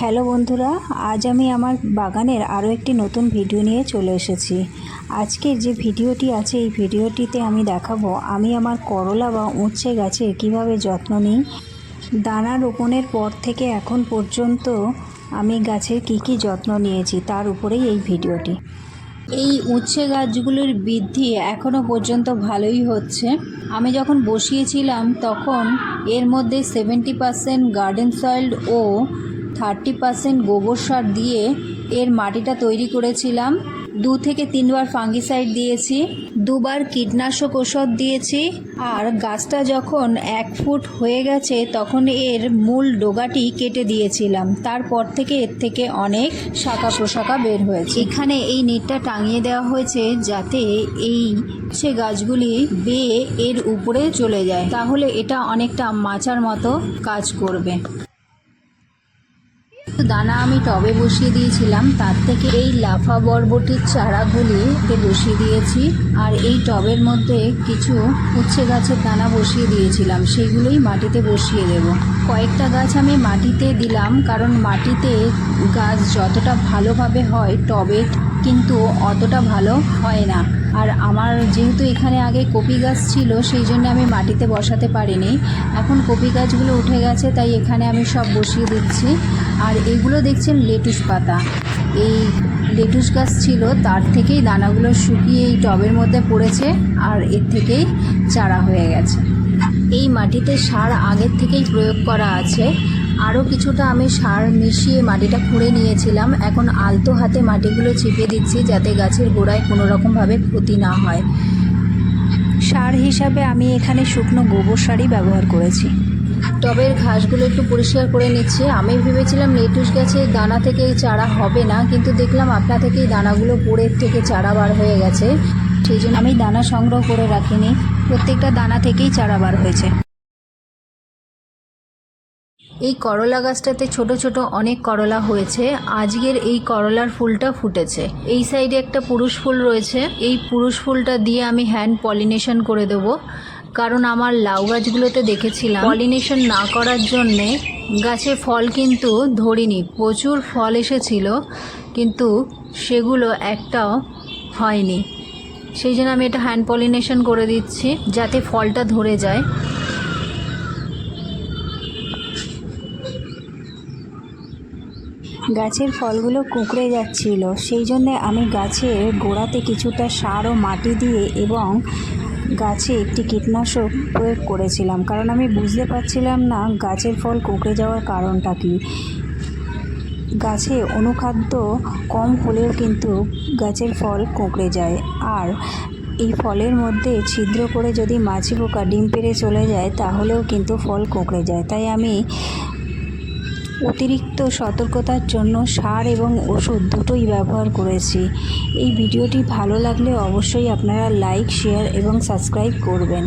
Hello বন্ধুরা, আজ আমি আমার বাগানের আরও একটি নতুন ভিডিও নিয়ে চলে এসেছি। আজকের যে ভিডিওটি আছে, এই ভিডিওটিতে আমি দেখাবো, আমি আমার করলা বা উচ্ছে গাছে কীভাবে যত্ন নিই, দানা রোপণের পর থেকে এখন পর্যন্ত আমি গাছের কী কী যত্ন নিয়েছি, তার উপরেই এই ভিডিওটি। এই উচ্ছে গাছগুলির বৃদ্ধি এখনও পর্যন্ত ভালোই হচ্ছে। আমি যখন বসিয়েছিলাম, তখন এর মধ্যে সেভেন্টি পারসেন্ট গার্ডেন সয়েল ও থার্টি পারসেন্ট গোবর সার দিয়ে এর মাটিটা তৈরি করেছিলাম। দু থেকে তিনবার ফাঙ্গিসাইড দিয়েছি, দুবার কীটনাশক ওষুধ দিয়েছি, আর গাছটা যখন এক ফুট হয়ে গেছে তখন এর মূল ডোগাটি কেটে দিয়েছিলাম। তারপর থেকে এর থেকে অনেক শাখা প্রশাখা বের হয়েছে। এখানে এই নেটটা টাঙিয়ে দেওয়া হয়েছে যাতে এই সে গাছগুলি বেয়ে এর উপরে চলে যায়। তাহলে এটা অনেকটা মাচার মতো কাজ করবে। দানা আমি টবে বসিয়ে দিয়েছিলাম, তার থেকে এই লাফা বরবটির চারাগুলি বসিয়ে দিয়েছি, আর এই টবের মধ্যে কিছু উচ্ছে গাছের দানা বসিয়ে দিয়েছিলাম, সেইগুলোই মাটিতে বসিয়ে দেব। কয়েকটা গাছ আমি মাটিতে দিলাম, কারণ মাটিতে গাছ যতটা ভালোভাবে হয়, টবে কিন্তু অতটা ভালো হয় না। আর আমার যেহেতু এখানে আগে কপি গাছ ছিল, সেই জন্য আমি মাটিতে বসাতে পারিনি। এখন কপি গাছগুলো উঠে গেছে, তাই এখানে আমি সব বসিয়ে দিচ্ছি। আর এগুলো দেখছেন লেটুস পাতা। এই লেটুস গাছ ছিল, তার থেকেই দানাগুলো শুকিয়ে এই টবের মধ্যে পড়েছে আর এর থেকেই চারা হয়ে গেছে। এই মাটিতে সার আগের থেকেই প্রয়োগ করা আছে। আরও কিছুটা আমি সার মিশিয়ে মাটিটা খুঁড়ে নিয়েছিলাম। এখন আলতো হাতে মাটিগুলো চিপিয়ে দিচ্ছি যাতে গাছের গোড়ায় কোনো রকমভাবে ক্ষতি না হয়। সার হিসাবে আমি এখানে শুকনো গোবর সারই ব্যবহার করেছি। টবের ঘাসগুলো একটু পরিষ্কার করে নিচ্ছি। আমি ভেবেছিলাম লেটুস গাছের দানা থেকে চারা হবে না কিন্তু দেখলাম আপনা থেকেই দানাগুলো পড়ের থেকে চারা বার হয়ে গেছে। সেই জন্য আমি দানা সংগ্রহ করে রাখিনি। প্রত্যেকটা দানা থেকেই চারা বার হয়েছে। এই করলা গাছটাতে ছোট ছোট অনেক করলা হয়েছে। আজকের এই করলার ফুলটা ফুটেছে। এই সাইডে একটা পুরুষ ফুল রয়েছে। এই পুরুষ ফুলটা দিয়ে আমি হ্যান্ড পলিনেশন করে দেব। কারণ আমার লাউ গাছগুলোতে দেখেছিলাম পলিনেশন না করার জন্যে গাছে ফল কিন্তু ধরিনি। প্রচুর ফল এসেছিল, কিন্তু সেগুলো একটাও হয়নি। সেই জন্য আমি এটা হ্যান্ড পলিনেশন করে দিচ্ছি, যাতে ফলটা ধরে যায়। গাছের ফলগুলো কুঁকড়ে যাচ্ছিল। সেই জন্যে আমি গাছের গোড়াতে কিছুটা সার ও মাটি দিয়ে এবং গাছে একটি কীটনাশক প্রয়োগ করেছিলাম। কারণ আমি বুঝতে পারছিলাম না গাছের ফল কুঁকড়ে যাওয়ার কারণটা কী। গাছে অনুখাদ্য কম হলেও কিন্তু গাছের ফল কুঁকড়ে যায়। আর এই ফলের মধ্যে ছিদ্র করে যদি মাছি পোকা ডিম পেড়ে চলে যায়, তাহলেও কিন্তু ফল কুঁকড়ে যায়। তাই আমি অতিরিক্ত সতর্কতার জন্য সার এবং ওষুধ দুটোই ব্যবহার করেছি। এই ভিডিওটি ভালো লাগলে অবশ্যই আপনারা লাইক, শেয়ার এবং সাবস্ক্রাইব করবেন।